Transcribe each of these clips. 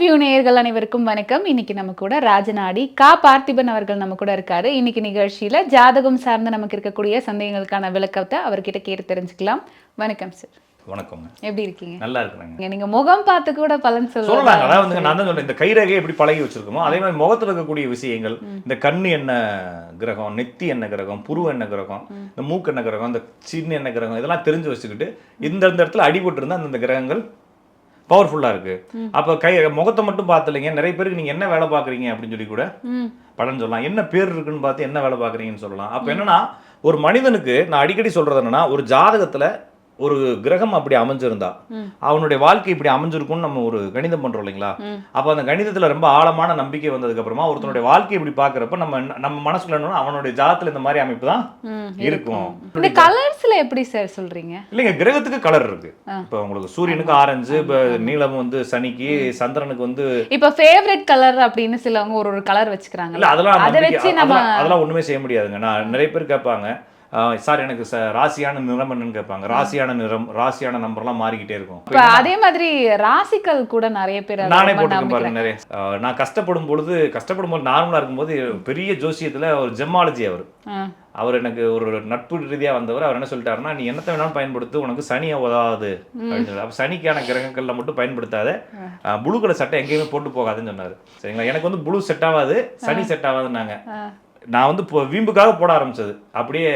View நேயர்கள் அனைவருக்கும் வணக்கம். இன்னைக்கு நம்ம கூட ராஜநாடி கா. பார்த்திபன் அவர்கள் நம்ம கூட இருக்காரு. இன்னைக்கு நிகழ்ச்சியில ஜாதகம் சார்ந்து நமக்கு இருக்கக்கூடிய சந்தேகங்களுக்கான விளக்கத்தை அவர்கிட்ட கேட்டு தெரிஞ்சுக்கலாம். வணக்கம் சார் வணக்கங்க. எப்படி இருக்கீங்க? நல்லா இருக்கிறேங்க. நீங்க முகம் பார்த்து கூட பலன் சொல்லலாம் அதாவது வந்து நான் தான் சொல்றேன் இந்த கைரேகையை எப்படி பழகி வச்சிருக்கோமோ அதே மாதிரி முகத்துல இருக்கக்கூடிய விஷயங்கள் இந்த கண்ணு என்ன கிரகம் நெத்தி என்ன கிரகம் புரு என்ன கிரகம் இந்த மூக்கு என்ன கிரகம் இந்த சின்ன என்ன கிரகம் இதெல்லாம் தெரிஞ்சு வச்சுக்கிட்டு இந்த இந்த இடத்துல அடிபட்டு இருந்தா அந்த கிரகங்கள் பவர்ஃபுல்லா இருக்கு. அப்ப கை முகத்தை மட்டும் பார்த்துலைங்க நிறைய பேருக்கு நீங்க என்ன வேலை பாக்குறீங்க அப்படின்னு சொல்லி கூட ம். பலன் சொல்லலாம். என்ன பேர் இருக்குன்னு பார்த்து என்ன வேலை பார்க்குறீங்கன்னு சொல்லலாம். அப்போ என்னன்னா ஒரு மனிதனுக்கு நான் அடிக்கடி சொல்றது என்னன்னா ஒரு ஜாதகத்துல ஒரு கிரகம் அப்படி அமைஞ்சிருந்தா. அவனுடைய வாழ்க்கை இப்படி அமைஞ்சிருக்கும்னு நம்ம ஒரு கணிதம் பண்றோம் இல்லைங்களா. அப்போ அந்த கணிதத்துல ரொம்ப ஆழமான நம்பிக்கை வந்ததுக்கு அப்புறமா ஒருத்தனுடைய வாழ்க்கை இப்படி பார்க்கறப்ப நம்ம நம்ம மனசுல என்னன்னா அவனுடைய ஜாதத்துல இந்த மாதிரி அமைப்பு தான் இருக்கும். இந்த கலர்ஸ்ல எப்படி சார் சொல்றீங்க? இல்லைங்க கிரகத்துக்கு கலர் இருக்கு. இப்போ உங்களுக்கு சூரியனுக்கு ஆரஞ்சு இப்போ நீலம் வந்து சனிக்கு சந்திரனுக்கு வந்து இப்ப ஃபேவரட் கலர் அப்படின்னு சிலவங்க ஒரு ஒரு கலர் வச்சுக்கிறாங்க இல்ல அதெல்லாம் அதெல்லாம் ஒண்ணுமே செய்ய முடியாதுங்க. நான் நிறைய பேர் கேட்பாங்க சார் எனக்கு ராசியான நிறம் என்னன்னு கேட்பாங்க. ராசியான நிறம் ராசியான நம்பர்லாம் மாறிக்கிட்டே இருக்கும். அதே மாதிரி ராசிக்கல் கூட நிறைய பேர் நானே போட்டுருக்கேன் நம்பிக்கிறாங்க. பாருங்க நிறைய. நான் கஷ்டப்படும் பொழுது கஷ்டப்படும் போது நார்மலா இருக்கும்போது பெரிய ஜோசியத்துல ஒரு ஜெமாலஜி அவர். அவர் எனக்கு ஒரு நட்பு ரீதியா வந்தவர். அவர் என்ன சொல்லிட்டாருன்னா நீ என்னத்தை வேணாலும் பயன்படுத்து உனக்கு சனியை உதவாது. அப்படின்னு சொல்லி அப்ப சனிக்கான கிரகங்கள்ல மட்டும் பயன்படுத்தாத புளு கலர் சட்டை எங்கேயுமே போட்டு போகாதுன்னு சொன்னாரு. சரிங்களா? எனக்கு வந்து புளு செட் ஆகாது சனி செட் ஆகாதுன்னாங்க. நான் வந்து இப்போ வீம்புக்காக போட ஆரம்பிச்சது. அப்படியே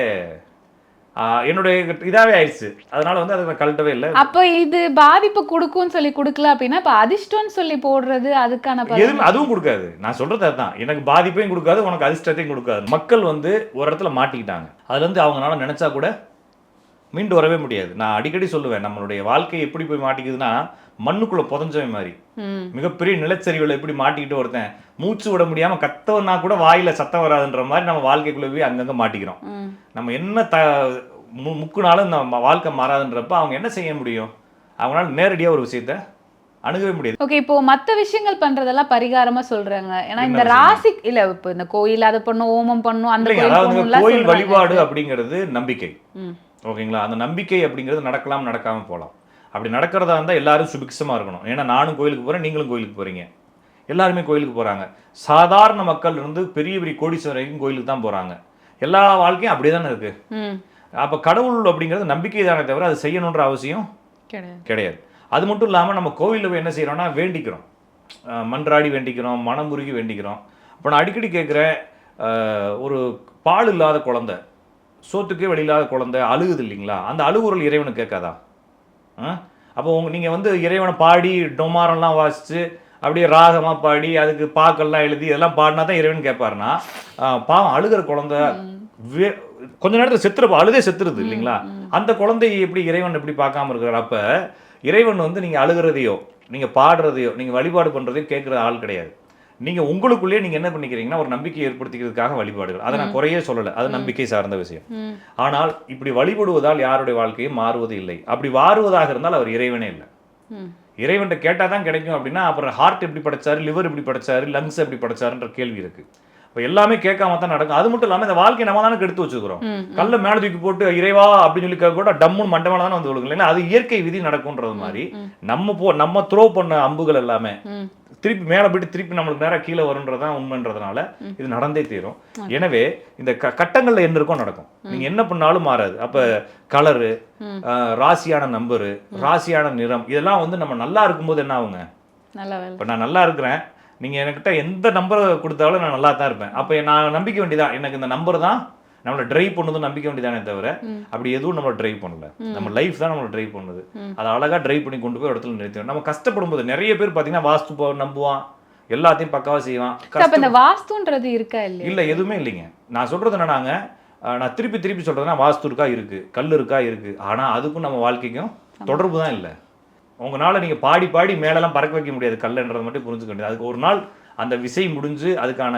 என்னுடைய இதாவே ஆயிடுச்சு. அதனால வந்து அதை நான் கழட்டவே இல்லை. அப்ப இது பாதிப்பு கொடுக்கும்னு சொல்லி கொடுக்கல அப்படின்னா இப்ப அதிர்ஷ்டம்னு சொல்லி போடுறது அதுக்கான எதுவும் அதுவும் கொடுக்காது. நான் சொல்றது அதுதான். எனக்கு பாதிப்பையும் கொடுக்காது உனக்கு அதிர்ஷ்டத்தையும் கொடுக்காது. மக்கள் வந்து ஒரு இடத்துல மாட்டிக்கிட்டாங்க. அதுல இருந்து அவங்களால நினைச்சா கூட மீண்டு வரவே முடியாது. நான் அடிக்கடி சொல்லுவேன் நம்மளுடைய வாழ்க்கை எப்படி போய் மாட்டிக்குதுன்னா மண்ணுக்குள்ள புதஞ்சவன் மாதிரி. மிகப்பெரிய நிலச்சரிவுல எப்படி மாட்டிக்கிட்டு ஒருத்தன் மூச்சு விட முடியாம கத்தவனா கூட வாயில சத்தம் வராதுன்ற மாதிரி நம்ம வாழ்க்கைக்குள்ள போய் அங்கங்க மாட்டிக்கிறோம். நம்ம என்ன த முக்குனாலும் நம்ம வாழ்க்கை மாறாதுன்றப்ப அவங்க என்ன செய்ய முடியும் அவங்களால நேரடியா ஒரு விஷயத்த அணுகவே முடியாது ஓகே இப்போ மத்த விஷயங்கள் பண்றதெல்லாம் பரிகாரமா சொல்றாங்க ஏன்னா இந்த ராசி இல்ல இப்போ இந்த கோயில் அதை பண்ணும் ஓமம் பண்ணும் அந்த கோயில் அதாவது கோயில். வழிபாடு அப்படிங்கிறது நம்பிக்கை. ஓகேங்களா அந்த நம்பிக்கை அப்படிங்கிறது நடக்கலாம் நடக்காம போகலாம் அப்படி நடக்கிறதா இருந்தால் எல்லாரும் சுபிக்ஷமா இருக்கணும். ஏன்னா நானும் கோயிலுக்கு போறேன் நீங்களும் கோயிலுக்கு போறீங்க. எல்லாருமே கோயிலுக்கு போறாங்க. சாதாரண மக்கள் இருந்து பெரிய பெரிய கோடீஸ்வரர் வரைக்கும் கோயிலுக்கு தான் போறாங்க. எல்லா வாழ்க்கையும் அப்படியே தானே இருக்கு. ம். அப்ப கடவுள் அப்படிங்கிறது நம்பிக்கை தானே தவிர அது செய்யணுன்ற அவசியம் கிடையாது. அது மட்டும் இல்லாமல் நம்ம கோவிலில் போய் என்ன செய்கிறோம்னா வேண்டிக்கிறோம். மன்றாடி வேண்டிக்கிறோம் மனமுருகி வேண்டிக்கிறோம். அப்போ நான் அடிக்கடி கேட்குறேன் ஒரு பால் இல்லாத குழந்தை சோத்துக்கே வழி இல்லாத குழந்தை அழுகுது இல்லைங்களா? அந்த அழுகுரல் இறைவனுக்கு கேட்காதா? அப்போ உங்க நீங்கள் வந்து இறைவனை பாடி டொமாரெல்லாம் வாசித்து அப்படியே ராகமாக பாடி அதுக்கு பாக்கெல்லாம் எழுதி இதெல்லாம் பாடினா தான் இறைவன் கேட்பாருன்னா பாவம் அழுகிற குழந்தை வே- கொஞ்ச நேரத்தில் செத்துரு அழுதே செத்துருது இல்லைங்களா? அந்த குழந்தையை எப்படி இறைவன் எப்படி பார்க்காம இருக்கிறார்? அப்ப இறைவன் வந்து நீங்க அழுகிறதையோ நீங்க பாடுறதையோ நீங்க வழிபாடு பண்றதையோ கேட்குற ஆள் கிடையாது. நீங்க உங்களுக்குள்ளேயே நீங்க என்ன பண்ணிக்கிறீங்கன்னா ஒரு நம்பிக்கை ஏற்படுத்திக்கிறதுக்காக வழிபாடுகள். அதை நான் குறையே சொல்லலை. அது நம்பிக்கை சார்ந்த விஷயம். ஆனால் இப்படி வழிபடுவதால் யாருடைய வாழ்க்கையும் மாறுவது இல்லை. அப்படி மாறுவதாக இருந்தால் அவர் இறைவனே இல்லை. ம். இறைவன்ட்ட கேட்டால் தான் கிடைக்கும் அப்படின்னா அப்புறம் ஹார்ட் எப்படி படைச்சாரு லிவர் எப்படி படைச்சாரு லங்ஸ் எப்படி படைச்சாருன்ற கேள்வி இருக்கு. இப்போ எல்லாமே கேட்காம தான் நடக்கும். அது மட்டும் இல்லாமல் இந்த வாழ்க்கையை நம்ம தானே கெடுத்து வச்சுக்கிறோம். கல்ல மேல தூக்கி போட்டு இறைவா அப்படின்னு சொல்லி கேட்க கூட டம்முன்னு மண்டை மேல தானே வந்து விழுகும் அது இயற்கை விதி நடக்கும்ன்றது மாதிரி நம்ம போ நம்ம த்ரோ பண்ண அம்புகள் எல்லாமே. திருப்பி மேல போயிட்டு திருப்பி நம்மளுக்கு நேரா கீழே வரும்ன்றது தான் உண்மைன்றதுனால இது நடந்தே தீரும். எனவே இந்த க கட்டங்கள்ல என்ன இருக்கோ நடக்கும். நீங்க என்ன பண்ணாலும் மாறாது. அப்ப கலரு ராசியான நம்பரு ராசியான நிறம் இதெல்லாம் வந்து நம்ம நல்லா இருக்கும்போது என்ன ஆகுங்க? இப்போ நான் நல்லா இருக்கிறேன். நீங்க என்கிட்ட எந்த நம்பரை கொடுத்தாலும் நான் நல்லா தான் இருப்பேன். அப்போ நான் நம்பிக்க வேண்டியதான் எனக்கு இந்த நம்பர் தான் நம்மளை டிரைவ் பண்ணுது நம்பிக்க வேண்டியதானே தவிர அப்படி எதுவும் நம்மளை டிரைவ் பண்ணல. நம்ம லைஃப் தான் நம்மளை டிரைவ் பண்ணுது. அதை அழகா டிரைவ் பண்ணி கொண்டு போய் இடத்துல நிறுத்தி நம்ம கஷ்டப்படும் போது நிறைய பேர் பார்த்தீங்கன்னா வாஸ்து நம்புவான். எல்லாத்தையும் பக்காவா செய்வான். அப்ப இந்த வாஸ்துன்றது இருக்கா இல்லையா? இல்ல எதுவுமே இல்லைங்க. நான் சொல்றது என்னன்னாங்க நான் திருப்பி திருப்பி சொல்றதுன்னா வாஸ்து இருக்கா? இருக்கு. கல் இருக்கா? இருக்கு. ஆனா அதுக்கும் நம்ம வாழ்க்கைக்கும் தொடர்பு தான் இல்லை. உங்களால நீங்க பாடி பாடி மேலெல்லாம் பறக்க வைக்க முடியாது கல்லுன்றதை மட்டும் புரிஞ்சுக்க வேண்டியது. அதுக்கு ஒரு நாள் அந்த விசை முடிஞ்சு அதுக்கான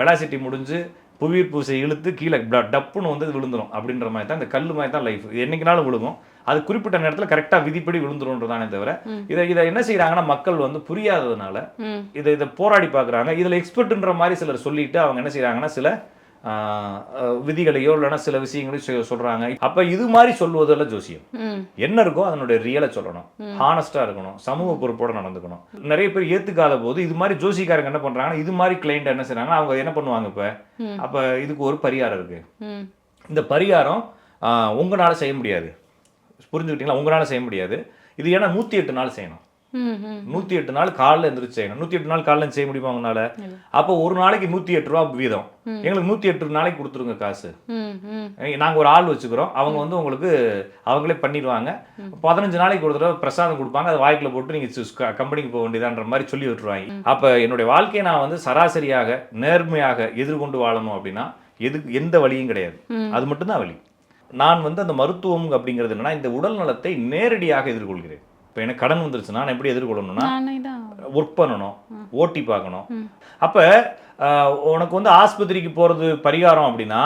வெலாசிட்டி முடிஞ்சு புவியீர்ப்பு பூசை இழுத்து கீழே டப்புன்னு வந்து இது விழுந்துரும் அப்படின்ற மாதிரி தான் இந்த கல் மாதிரி தான் லைஃப் என்னைக்குனாலும் விழுகும். அது குறிப்பிட்ட நேரத்தில் கரெக்டாக விதிப்படி விழுந்துருன்றதானே தவிர இதை இதை என்ன செய்றாங்கன்னா மக்கள் வந்து புரியாததுனால. இதை இதை போராடி பார்க்குறாங்க. இதில் எக்ஸ்பர்ட்ன்ற மாதிரி சிலர் சொல்லிட்டு அவங்க என்ன செய்றாங்கன்னா சில விதிகளையோ இல்லைன்னா சில விஷயங்களையும் சொல்றாங்க. அப்ப இது மாதிரி சொல்வதில் ஜோசியம். என்ன இருக்கோ அதனுடைய ரியலை சொல்லணும். ஹானஸ்டா இருக்கணும். சமூக பொறுப்போட நடந்துக்கணும். நிறைய பேர் ஏத்துக்காத போது இது மாதிரி ஜோசிக்காரங்க என்ன பண்றாங்கன்னா இது மாதிரி கிளைண்ட் என்ன செய்றாங்கன்னா அவங்க என்ன பண்ணுவாங்க இப்ப. அப்ப இதுக்கு ஒரு பரிகாரம் இருக்கு. இந்த பரிகாரம் உங்களால செய்ய முடியாது. புரிஞ்சுக்கிட்டீங்களா? உங்களால செய்ய முடியாது. இது ஏன்னா நூத்தி எட்டு நாள் செய்யணும். நூத்தி எட்டு நாள் காலைல எந்திரிச்சு செய்யணும் நூத்தி எட்டு நாள் காலைல செய்ய முடியுமா உங்களால? அப்போ ஒரு நாளைக்கு நூத்தி எட்டு ரூபா வீதம். எங்களுக்கு நூத்தி எட்டு நாளைக்கு கொடுத்துருங்க காசு. ம் ம் ஏய், நாங்க ஒரு ஆள் வச்சுக்கிறோம். அவங்க வந்து உங்களுக்கு அவங்களே பண்ணிடுவாங்க. பதினஞ்சு நாளைக்கு ஒரு தடவை பிரசாதம் கொடுப்பாங்க. அதை வாய்க்குல போட்டு நீங்க sus- க- கம்பெனிக்கு போக வேண்டியதான்ற மாதிரி சொல்லி விட்டுருவாங்க. அப்ப என்னுடைய வாழ்க்கையை நான் வந்து சராசரியாக நேர்மையாக எதிர்கொண்டு வாழணும் அப்படின்னா எதுக்கு எந்த வழியும் கிடையாது. அது மட்டும்தான் வழி. நான் வந்து அந்த மருத்துவம் அப்படிங்கிறது என்னன்னா இந்த உடல் நலத்தை நேரடியாக எதிர்கொள்கிறேன். இப்போ எனக்கு கடன் வந்துருச்சுன்னா நான் எப்படி எதிர்கொள்ளணும்னா ஒர்க் பண்ணணும் ஓட்டி பார்க்கணும். அப்போ உனக்கு வந்து ஆஸ்பத்திரிக்கு போகிறது பரிகாரம் அப்படின்னா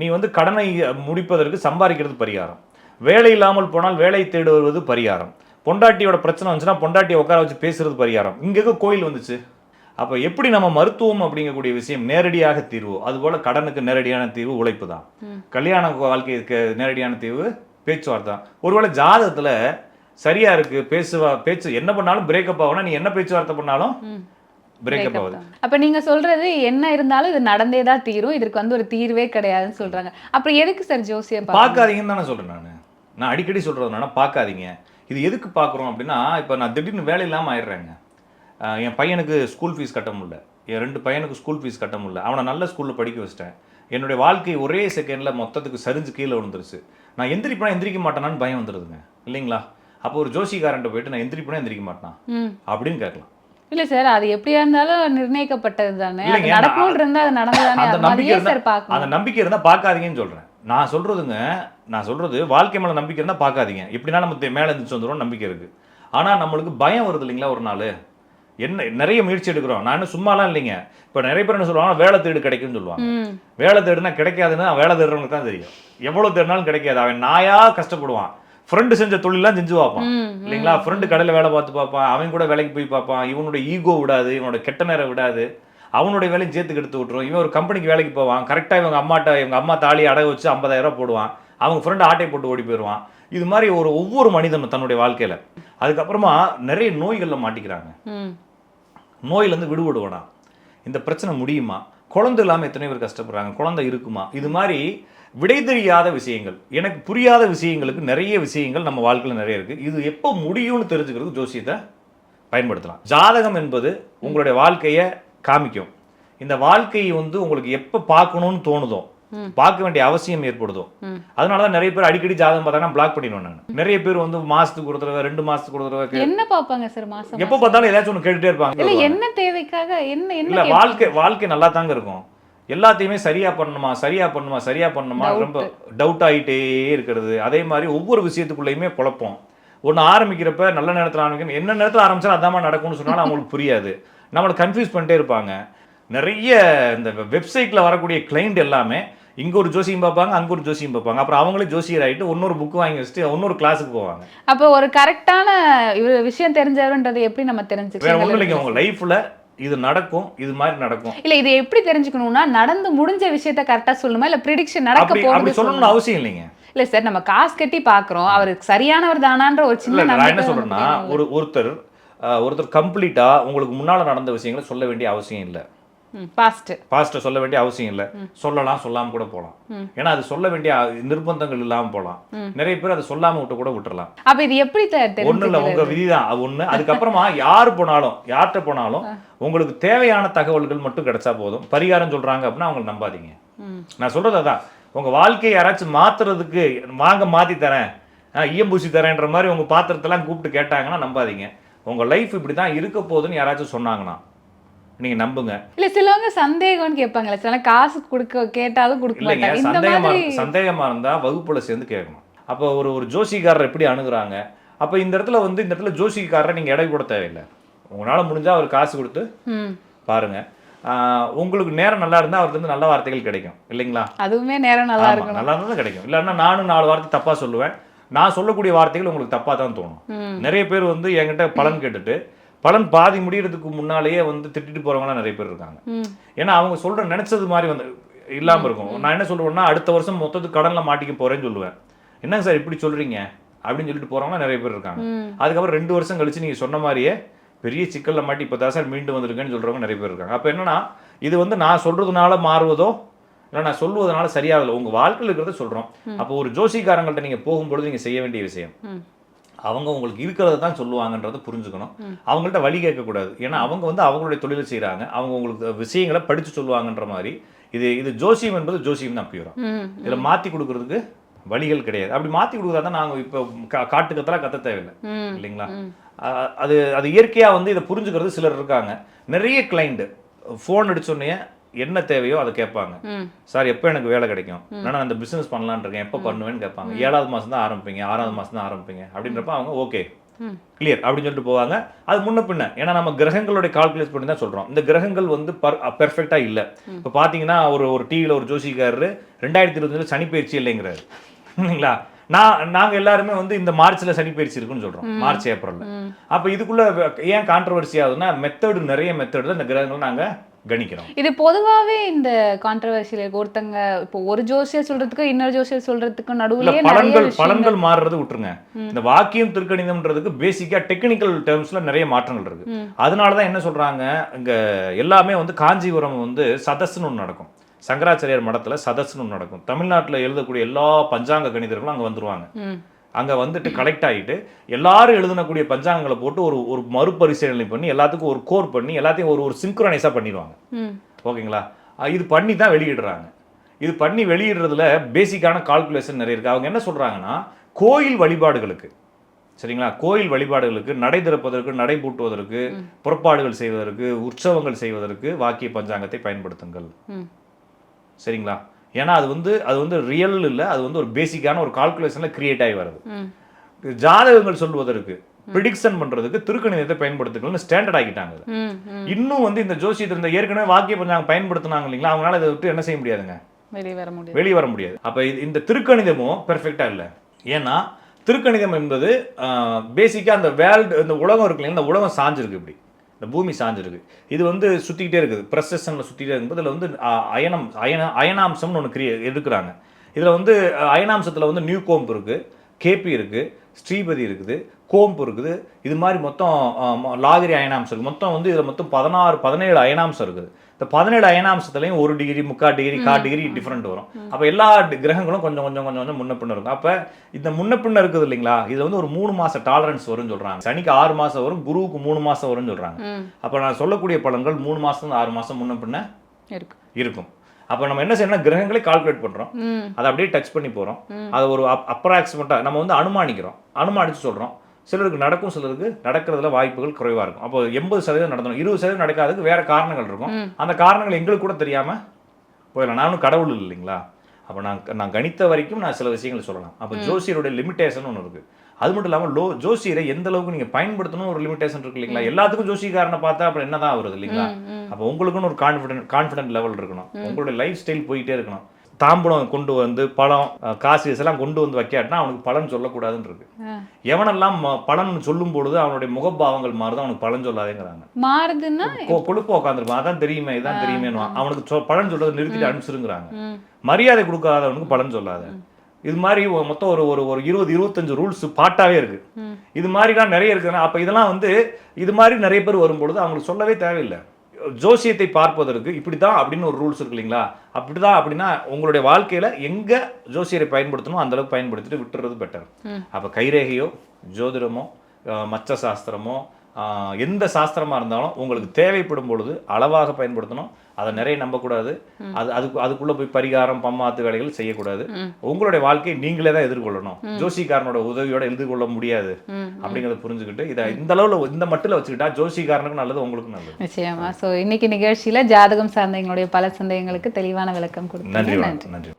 நீ வந்து கடனை முடிப்பதற்கு சம்பாதிக்கிறது பரிகாரம். வேலை இல்லாமல் போனால் வேலை தேடுவது பரிகாரம். பொண்டாட்டியோட பிரச்சனை வந்துச்சுன்னா பொண்டாட்டியை உட்கார வச்சு பேசுறது பரிகாரம். இங்கே கோயில் வந்துச்சு? அப்போ எப்படி நம்ம மருத்துவம் அப்படிங்கக்கூடிய விஷயம் நேரடியாக தீர்வு? அதுபோல் கடனுக்கு நேரடியான தீர்வு உழைப்பு தான். கல்யாண வாழ்க்கைக்கு நேரடியான தீர்வு பேச்சுவார்த்தை தான். ஒருவேளை ஜாதகத்தில் சரியா இருக்கு பேசுவா பேச்சு என்ன பண்ணாலும் பிரேக்கப் ஆகும்னா நீ என்ன பேச்சுவார்த்தை பண்ணாலும் பிரேக்கப் ஆகுது. அப்ப நீங்க சொல்றது என்ன இருந்தாலும் இது நடந்தே தான் தீரும் இதற்கு வந்து ஒரு தீர்வே கிடையாதுன்னு சொல்றாங்க. அப்புறம் எதுக்கு சார் ஜோசியம்? பார்க்காதீங்கன்னு தானே சொல்றேன் நான். நான் அடிக்கடி சொல்றது என்னன்னா பார்க்காதீங்க. இது எதுக்கு பார்க்குறோம் அப்படின்னா இப்போ நான் திடீர்னு வேலை இல்லாமல் ஆயிடுறேங்க. என் பையனுக்கு ஸ்கூல் ஃபீஸ் கட்ட முடியல. என் ரெண்டு பையனுக்கு ஸ்கூல் ஃபீஸ் கட்ட முடியல. அவனை நல்ல ஸ்கூலில் படிக்க வச்சிட்டேன். என்னுடைய வாழ்க்கை ஒரே செகண்டில் மொத்தத்துக்கு சரிஞ்சு கீழே விழுந்துருச்சு. நான் எந்திரிப்பேனா எந்திரிக்க மாட்டேனான்னு பயம் வந்துடுதுங்க இல்லைங்களா? அப்போ ஒரு ஜோசிக்காரன்ட்ட போயிட்டு நான் எந்திரிப்பேனா எந்திரிக்க மாட்டேனா. அப்படின்னு கேட்கலாம். இல்ல சார் அது எப்படியா இருந்தாலும் நிர்ணயிக்கப்பட்டது தானே. நடக்கும் இருந்தா அது நடந்துதானே அந்த நம்பிக்கை இருந்தா- அந்த நம்பிக்கை இருந்தால் பார்க்காதீங்கன்னு சொல்கிறேன் நான் சொல்கிறதுங்க நான் சொல்கிறது வாழ்க்கை மேலே நம்பிக்கை இருந்தால் பார்க்காதீங்க. எப்படின்னா நம்ம மேலே இருந்துச்சு வந்துடும் நம்பிக்கை இருக்குது ஆனால் நம்மளுக்கு பயம் வருது இல்லைங்களா ஒரு நாள்? என்ன நிறைய முயற்சி எடுக்கிறோம். நான் சும்மாலாம் இல்லைங்க. இப்போ நிறைய பேர் என்ன சொல்லுவாங்க வேலை தேடு கிடைக்கும்னு சொல்லுவாங்க. வேலை தேடுனா கிடைக்காதுன்னு வேலை தேடுறவனுக்கு தான் தெரியும். எவ்வளோ தேடினாலும் கிடைக்காது. அவன் நாயா கஷ்டப்படுவான். ஃப்ரெண்டு செஞ்ச தொழிலாம் செஞ்சு பார்ப்பான். இல்லைங்களா? ஃப்ரெண்டு கடையில் வேலை பார்த்து பார்ப்பான். அவன் கூட வேலைக்கு போய் பார்ப்பான். இவனுடைய ஈகோ விடாது இவனோட கெட்ட நேரம் விடாது. அவனுடைய வேலையும் சேர்த்து எடுத்து விட்டுரும். இவன் ஒரு கம்பெனிக்கு வேலைக்கு போவான். கரெக்டாக இவங்க அம்மாட்ட இவங்க அம்மா தாலி அடகு வச்சு 50000 ரூபாய் போடுவான். அவங்க ஃப்ரெண்டு ஆட்டை போட்டு ஓடி போயிடுவான். இது மாதிரி ஒரு ஒவ்வொரு மனிதனும் தன்னுடைய வாழ்க்கையில். அதுக்கப்புறமா நிறைய நோய்களில் மாட்டிக்கிறாங்க. நோயிலேருந்து விடுபடுவானா? இந்த பிரச்சனை முடியுமா? குழந்தை இல்லாமல் எத்தனை பேர் கஷ்டப்படுறாங்க. குழந்தை இருக்குமா? இது மாதிரி விடை தெரியாத விஷயங்கள். எனக்கு புரியாத விஷயங்களுக்கு நிறைய விஷயங்கள் நம்ம வாழ்க்கையில் நிறைய இருக்குது இது எப்போ முடியும்னு தெரிஞ்சுக்கிறதுக்கு ஜோசியத்தை பயன்படுத்தலாம். ஜாதகம் என்பது உங்களுடைய வாழ்க்கையை காமிக்கும். இந்த வாழ்க்கையை வந்து உங்களுக்கு எப்போ பார்க்கணும்னு தோணுதோ பார்க்க வேண்டிய அவசியம் ஏற்படுதோ. அதனால தான் நிறைய பேர் அடிக்கடி ஜாதகம் பார்த்தாங்கன்னா பிளாக் பண்ணிடுவேன் நான். நிறைய பேர் வந்து மாசத்துக்கு ஒரு தடவை ரெண்டு மாசத்துக்கு ஒரு தடவை என்ன பாப்பாங்க சார் மாசம் எப்போ பார்த்தாலும் ஏதாச்சும் ஒன்று கேட்டுட்டே இருப்பாங்க. என்ன தேவைக்காக என்ன இல்ல வாழ்க்கை வாழ்க்கை நல்லா தாங்க இருக்கும். எல்லாத்தையுமே சரியா பண்ணணுமா சரியா பண்ணுமா சரியா பண்ணுமா. ரொம்ப டவுட் ஆகிட்டே இருக்கிறது. அதே மாதிரி ஒவ்வொரு விஷயத்துக்குள்ளேயுமே குழப்பம் ஒன்று ஆரம்பிக்கிறப்ப நல்ல நேரத்தில் ஆரம்பிக்கணும். என்ன நேரத்தில் ஆரம்பிச்சா அதாம்மா நடக்கும்னு சொன்னாலும் அவங்களுக்கு புரியாது. நம்மளை கன்ஃபியூஸ் பண்ணிட்டே இருப்பாங்க. நிறைய இந்த வெப்சைட்டில் வரக்கூடிய கிளைண்ட் எல்லாமே இங்கே ஒரு ஜோசியம் பார்ப்பாங்க அங்கே ஒரு ஜோசியம் பார்ப்பாங்க. அப்புறம் அவங்களே ஜோசியர் ஆகிட்டு இன்னொரு புக் வாங்கி வச்சுட்டு இன்னொரு கிளாஸுக்கு போவாங்க. அப்ப ஒரு கரெக்டான விஷயம் தெரிஞ்சவர்ன்றது எப்படி நம்ம வேற ஒன்றும் இல்லைங்க. தெரிஞ்சுக்கலாம் உங்க லைஃப்ல இது நடக்கும் இது மாதிரி நடக்கும். இல்ல இது எப்படி தெரிஞ்சுக்கணும்னா நடந்து முடிஞ்ச விஷயத்த கரெக்டா சொல்லணுமா இல்ல ப்ரிடிக்ஷன் நடக்க போகுது சொல்லணும்னு அவசியம் இல்லைங்க. இல்ல சார் நம்ம காசு கட்டி பாக்குறோம் அவருக்கு சரியானவர் தானான்ற ஒரு சின்ன நான் என்ன சொல்றேன்னா ஒரு ஒருத்தர் ஒருத்தர் கம்ப்ளீட்டா உங்களுக்கு முன்னால நடந்த விஷயங்களை சொல்ல வேண்டிய அவசியம் இல்லை. பாஸ்ட் பாஸ்ட்டை சொல்ல வேண்டிய அவசியம் இல்லை. சொல்லலாம் சொல்லாம கூட போகலாம் ஏன்னா அது சொல்ல வேண்டிய நிர்பந்தங்கள் இல்லாம போகலாம் நிறைய பேர் அதை சொல்லாம விட்டு கூட விட்டுறலாம். அப்ப இது எப்படி ஒண்ணு இல்ல உங்க விதிதான். அது ஒண்ணு அதுக்கப்புறமா யார் போனாலும் யார்கிட்ட போனாலும் உங்களுக்கு தேவையான தகவல்கள் மட்டும் கிடைச்சா போதும். பரிகாரம் சொல்றாங்க அப்படின்னா அவங்களை நம்பாதீங்க. நான் சொல்றது அதான். உங்க வாழ்க்கையை யாராச்சும் மாத்துறதுக்கு வாங்க மாத்தி தரேன். அஹ், ஈயம் பூசி தரேன்ற மாதிரி உங்க பாத்திரத்தெல்லாம் கூப்பிட்டு கேட்டாங்கன்னா நம்பாதீங்க. உங்க லைஃப் இப்படி தான் இருக்க போகுதுன்னு யாராச்சும் சொன்னாங்கன்னா நீங்க நம்புங்க. இல்ல சிலவங்க சந்தேகம்னு கேட்பாங்கல்ல. சில காசு கொடுக்க கேட்டாலும் கொடுக்க மாட்டாங்க. சந்தேகமா சந்தேகமா இருந்தா வகுப்புல சேர்ந்து கேட்கணும். அப்போ ஒரு ஒரு ஜோசிக்காரர் எப்படி அணுகுறாங்க? அப்போ இந்த இடத்துல வந்து இந்த இடத்துல ஜோசிக்காரரை நீங்க எடை போட தேவையில்லை. உங்களால முடிஞ்சா அவர் காசு கொடுத்து பாருங்க. உங்களுக்கு நேரம் நல்லா இருந்தா அவருக்கு வந்து நல்ல வார்த்தைகள் கிடைக்கும். இல்லைங்களா? அதுவுமே நேரம் நல்லா ஆமா, இருக்கணும். நல்லா இருந்தா கிடைக்கும். இல்லைன்னா நானும் நாலு வார்த்தை தப்பா சொல்லுவேன். நான் சொல்லக்கூடிய வார்த்தைகள் உங்களுக்கு தப்பா தான் தோணும். நிறைய பேர் வந்து என்கிட்ட பலன் கேட்டுட்டு பலன் பாதி முடியறதுக்கு முன்னாலேயே வந்து திட்டிட்டு போறவங்களாம் நிறைய பேர் இருக்காங்க. ஏன்னா அவங்க சொல்ற நினைச்சது மாதிரி வந்து இல்லாம இருக்கும். நான் என்ன சொல்லுவேன்னா அடுத்த வருஷம் மொத்தத்துக்கு கடன்ல மாட்டிக்க போறேன்னு சொல்லுவேன். என்னங்க சார் இப்படி சொல்றீங்க? அப்படின்னு சொல்லிட்டு போறவங்க நிறைய பேர் இருக்காங்க. அதுக்கப்புறம் ரெண்டு வருஷம் கழிச்சு நீங்க சொன்ன மாதிரியே பெரிய சிக்கல்ல மாட்டி இப்போ தான் சார் மீண்டு வந்திருக்கேன்னு சொல்றவங்க நிறைய பேர் இருக்காங்க. அப்போ என்னன்னா இது வந்து நான் சொல்றதுனால மாறுவதோ இல்லை நான் சொல்வதனால சரியாகல உங்க வாழ்க்கையில் இருக்கிறத சொல்றோம். அப்போ ஒரு ஜோசிக்காரங்கள்ட்ட நீங்க போகும்பொழுது நீங்க செய்ய வேண்டிய விஷயம். அவங்க உங்களுக்கு இருக்கிறத தான் சொல்லுவாங்கன்றதை புரிஞ்சுக்கணும். அவங்கள்ட்ட வழி கேட்கக்கூடாது. ஏன்னா அவங்க வந்து அவங்களுடைய தொழிலை செய்கிறாங்க அவங்க உங்களுக்கு விஷயங்களை படித்து சொல்லுவாங்கன்ற மாதிரி இது இது ஜோசியம் என்பது ஜோசியம் தான் பியூரா இதில் மாற்றி கொடுக்கறதுக்கு வழிகள் கிடையாது. அப்படி மாற்றி கொடுக்குறதா தான் நாங்கள் இப்போ கா காட்டு கத்தலாம் கத்த தேவையில்லை. இல்லைங்களா? அது அது இயற்கையாக வந்து இதை புரிஞ்சுக்கிறது சிலர் இருக்காங்க. நிறைய கிளைண்ட் ஃபோன் அடிச்சோடனே என்ன தேவையோ அதை கேட்பாங்க. சார் எப்போ எனக்கு வேலை கிடைக்கும்? நான் அந்த பிசினஸ் பண்ணலான்னு இருக்கேன். எப்போ பண்ணுவேன்னு கேட்பாங்க. ஏழாவது மாதம் தான் ஆரம்பிப்பீங்க. ஆறாவது மாதம் தான் ஆரம்பிப்பீங்க. அப்படின்றப்ப அவங்க ஓகே. கிளியர் அப்படின்னு சொல்லிட்டு போவாங்க. அது முன்ன பின்ன ஏன்னா நம்ம கிரகங்களுடைய கால்குலேட் பண்ணி தான் சொல்கிறோம் இந்த கிரகங்கள் வந்து பர் பெர்ஃபெக்டாக இல்லை. இப்போ பார்த்தீங்கன்னா ஒரு ஒரு டிவியில் ஒரு ஜோசிக்காரரு ரெண்டாயிரத்தி இருபத்தஞ்சில் சனி பயிற்சி இல்லைங்கிறாரு. இல்லைங்களா? நான் நாங்கள் எல்லாருமே வந்து இந்த மார்ச்சில் சனி பயிற்சி இருக்குன்னு சொல்கிறோம் மார்ச் ஏப்ரலில். அப்போ இதுக்குள்ள ஏன் கான்ட்ரவர்சி ஆகுதுன்னா மெத்தடு நிறைய மெத்தடு இந்த கிரகங்களை நாங்கள் கணிக்கிறோம். இது பொதுவாவே இந்த கான்ட்ரவர்சியில இருக்கு ஒருத்தங்க இப்போ ஒரு ஜோசியர் சொல்றதுக்கு இன்னொரு ஜோசியர் சொல்றதுக்கு நிறைய பலன்கள் பலன்கள் மாறுறது விட்டுருங்க. இந்த வாக்கியம் திருக்கணிதம்ன்றதுக்கு பேசிக்கா டெக்னிக்கல் டேர்ம்ஸ்ல நிறைய மாற்றங்கள் இருக்கு. ம். அதனால தான் என்ன சொல்றாங்க இங்க எல்லாமே வந்து காஞ்சிபுரம் வந்து சதஸ்னு ஒன்று நடக்கும். சங்கராச்சாரியார் மடத்துல சதஸ்னு நடக்கும். தமிழ்நாட்டுல எழுதக்கூடிய எல்லா பஞ்சாங்க கணிதர்களும் அங்க வந்துருவாங்க. ம். அங்க வந்துட்டு கலெக்ட் ஆகிட்டு எல்லாரும் எழுதக்கூடிய பஞ்சாங்கங்களை போட்டு ஒரு ஒரு மறுபரிசீலனை பண்ணி எல்லாத்துக்கும் ஒரு கோர் பண்ணி எல்லாத்தையும் ஒரு ஒரு சிங்க்ரனைஸாக பண்ணிடுவாங்க. ஓகேங்களா? இது பண்ணி தான் வெளியிடுறாங்க. இது பண்ணி வெளியிடுறதுல பேசிக்கான கால்குலேஷன் நிறைய இருக்குது அவங்க என்ன சொல்கிறாங்கன்னா கோயில் வழிபாடுகளுக்கு. சரிங்களா? கோயில் வழிபாடுகளுக்கு நடை திறப்பதற்கு நடை பூட்டுவதற்கு புறப்பாடுகள் செய்வதற்கு உற்சவங்கள் செய்வதற்கு வாக்கிய பஞ்சாங்கத்தை பயன்படுத்துங்கள். சரிங்களா? ஏன்னா அது வந்து அது வந்து ரியல் இல்லை அது வந்து ஒரு பேசிக்கான ஒரு கால்குலேஷனில் கிரியேட் ஆகி வருது. ஜாதகங்கள் சொல்வதற்கு ப்ரிடிக்ஷன் பண்றதுக்கு திருக்கணிதத்தை பயன்படுத்துங்கள்னு ஸ்டாண்டர்ட் ம் இன்னும் வந்து இந்த ஜோசியத்தில் இந்த ஏற்கனவே வாக்கிய பஞ்சாங்கம் பயன்படுத்தினாங்க இல்லைங்களா? அவங்களால இதை விட்டு என்ன செய்ய முடியாதுங்க? வெளியே வர முடியாது. வெளியே வர முடியாது. அப்போ இந்த திருக்கணிதமும் பெர்ஃபெக்டா இல்லை. ஏன்னா திருக்கணிதம் என்பது பேசிக்காக அந்த வேர்ல்டு இந்த உலகம் இருக்கு இல்லைங்களா? இந்த உலகம் சாஞ்சிருக்கு இப்படி. இந்த பூமி சாஞ்சிருக்கு இது வந்து சுற்றிக்கிட்டே இருக்குது. ப்ரெசஷனில் சுற்றிக்கிட்டே இருக்கும்போது இதில் வந்து அயனம் அயன அயனாம்சம்னு ஒன்று கிரியே எடுக்கிறாங்க இதில் வந்து அயனாம்சத்தில் வந்து நியூ கோம்ப் இருக்குது கேபி இருக்குது ஸ்ரீபதி இருக்குது கோம்பு இருக்குது. இது மாதிரி மொத்தம் லாகிரி அயனாம்சம் இருக்குது மொத்தம் வந்து இதில் மொத்தம் பதினாறு பதினேழு அயனாம்சம் இருக்குது. இந்த பதினேழு அயனாம்சத்துலையும் ஒரு டிகிரி முக்கால் டிகிரி கால் டிகிரி டிஃப்ரெண்ட் வரும். அப்போ எல்லா கிரகங்களும் கொஞ்சம் கொஞ்சம் கொஞ்சம் கொஞ்சம் முன்ன பின்ன இருக்கும். அப்போ இந்த முன்ன பின்ன இருக்குது இல்லைங்களா? இது வந்து ஒரு மூணு மாச டாலரன்ஸ் வரும்னு சொல்றாங்க. சனிக்கு ஆறு மாசம் வரும் குருவுக்கு மூணு மாசம் வரும்னு சொல்றாங்க. அப்போ நான் சொல்லக்கூடிய பலன்கள் மூணு மாசம் ஆறு மாசம் முன்ன பின்ன இருக்கு. இருக்கும். அப்போ நம்ம என்ன செய்யணும்னா கிரகங்களை கால்குலேட் பண்றோம். ம். அதை அப்படியே டச் பண்ணி போறோம். ம். அதை ஒரு அப்ராக்சிமேட்டாக நம்ம வந்து அனுமானிக்கிறோம். அனுமானிச்சு சொல்றோம். சிலருக்கு நடக்கும் சிலருக்கு நடக்கிறதுல வாய்ப்புகள் குறைவா இருக்கும். அப்போ எண்பது சதவீதம் நடந்தணும் இருபது சதவீதம் நடக்காததுக்கு வேற காரணங்கள் இருக்கும். அந்த காரணங்கள் எங்களுக்கு கூட தெரியாம போயிடலாம். நானும் கடவுள் இல்லைங்களா? அப்போ நான் நான் கணித்த வரைக்கும் நான் சில விஷயங்கள் சொல்லலாம். அப்போ ஜோசியருடைய லிமிட்டேஷன் ஒன்று இருக்கு. அது மட்டும் இல்லாமல் லோ ஜோசியரை எந்த அளவுக்கு நீங்க பயன்படுத்தணும் ஒரு லிமிட்டேஷன் இருக்கு இல்லைங்களா? எல்லாத்துக்கும் ஜோசியக்காரனை பார்த்தா அப்புறம் என்னதான் வருது இல்லைங்களா. அப்போ உங்களுக்குன்னு ஒரு கான்ஃபிடென்ட் கான்ஃபிடென்ட் லெவல் இருக்கணும். உங்களுடைய லைஃப் ஸ்டைல் போயிட்டே இருக்கணும். தாம்பூலம் கொண்டு வந்து பழம் காசு இதெல்லாம் கொண்டு வந்து வைக்காட்டினா அவனுக்கு பலன் சொல்லக்கூடாதுன்னு இருக்கு. எவனெல்லாம் பலன் சொல்லும் பொழுது அவனுடைய முகபாவங்கள் மாறுது அவனுக்கு பலன் சொல்லாதேங்கிறாங்க. மாறுதுன்னா கொழுப்பு உட்காந்துருப்பான் அதான் தெரியுமே இதான் தெரியுமேனுவான் அவனுக்கு பலன் சொல்றதை நிறுத்திட்டு அனுப்பிச்சிருங்கிறாங்க. மரியாதை கொடுக்காதவனுக்கு பலன் சொல்லாத. இது மாதிரி மொத்தம் ஒரு ஒரு ஒரு இருபது இருபத்தஞ்சு ரூல்ஸ் பாட்டாவே இருக்கு. இது மாதிரிலாம் நிறைய இருக்குன்னா அப்ப இதெல்லாம் வந்து இது மாதிரி நிறைய பேர் வரும்பொழுது அவங்களுக்கு சொல்லவே தேவையில்லை. ஜோசியத்தை பார்ப்பதற்கு இப்படிதான் அப்படின்னு ஒரு ரூல்ஸ் இருக்கு இல்லைங்களா? அப்படிதான் அப்படின்னா உங்களுடைய வாழ்க்கையில எங்க ஜோசியரை பயன்படுத்தணும் அந்த அளவுக்கு பயன்படுத்திட்டு விட்டுறது பெட்டர். அப்ப கைரேகையோ ஜோதிடமோ மச்ச சாஸ்திரமோ எந்த சாஸ்திரமா இருந்தாலும் உங்களுக்கு தேவைப்படும் பொழுது அளவாக பயன்படுத்தணும். அதை நிறைய நம்பக்கூடாது. அது அதுக்கு அதுக்குள்ள போய் பரிகாரம் பம்மாத்து வேலைகள் செய்யக்கூடாது. உங்களுடைய வாழ்க்கையை நீங்களே தான் எதிர்கொள்ளணும். ஜோசிக்காரனோட உதவியோட எதிர்கொள்ள முடியாது. ம் அப்படிங்கிறத புரிஞ்சுக்கிட்டு இதை இந்த அளவுல இந்த மட்டில் வச்சுக்கிட்டா ஜோசிக்காரனுக்கும் நல்லது உங்களுக்கும் நல்லது. நிச்சயமா. ஸோ இன்னைக்கு நிகழ்ச்சியில ஜாதகம் சார்ந்த எங்களுடைய பல சந்தேகங்களுக்கு தெளிவான விளக்கம் நன்றி கொடுத்தீங்க நன்றி. நன்றி.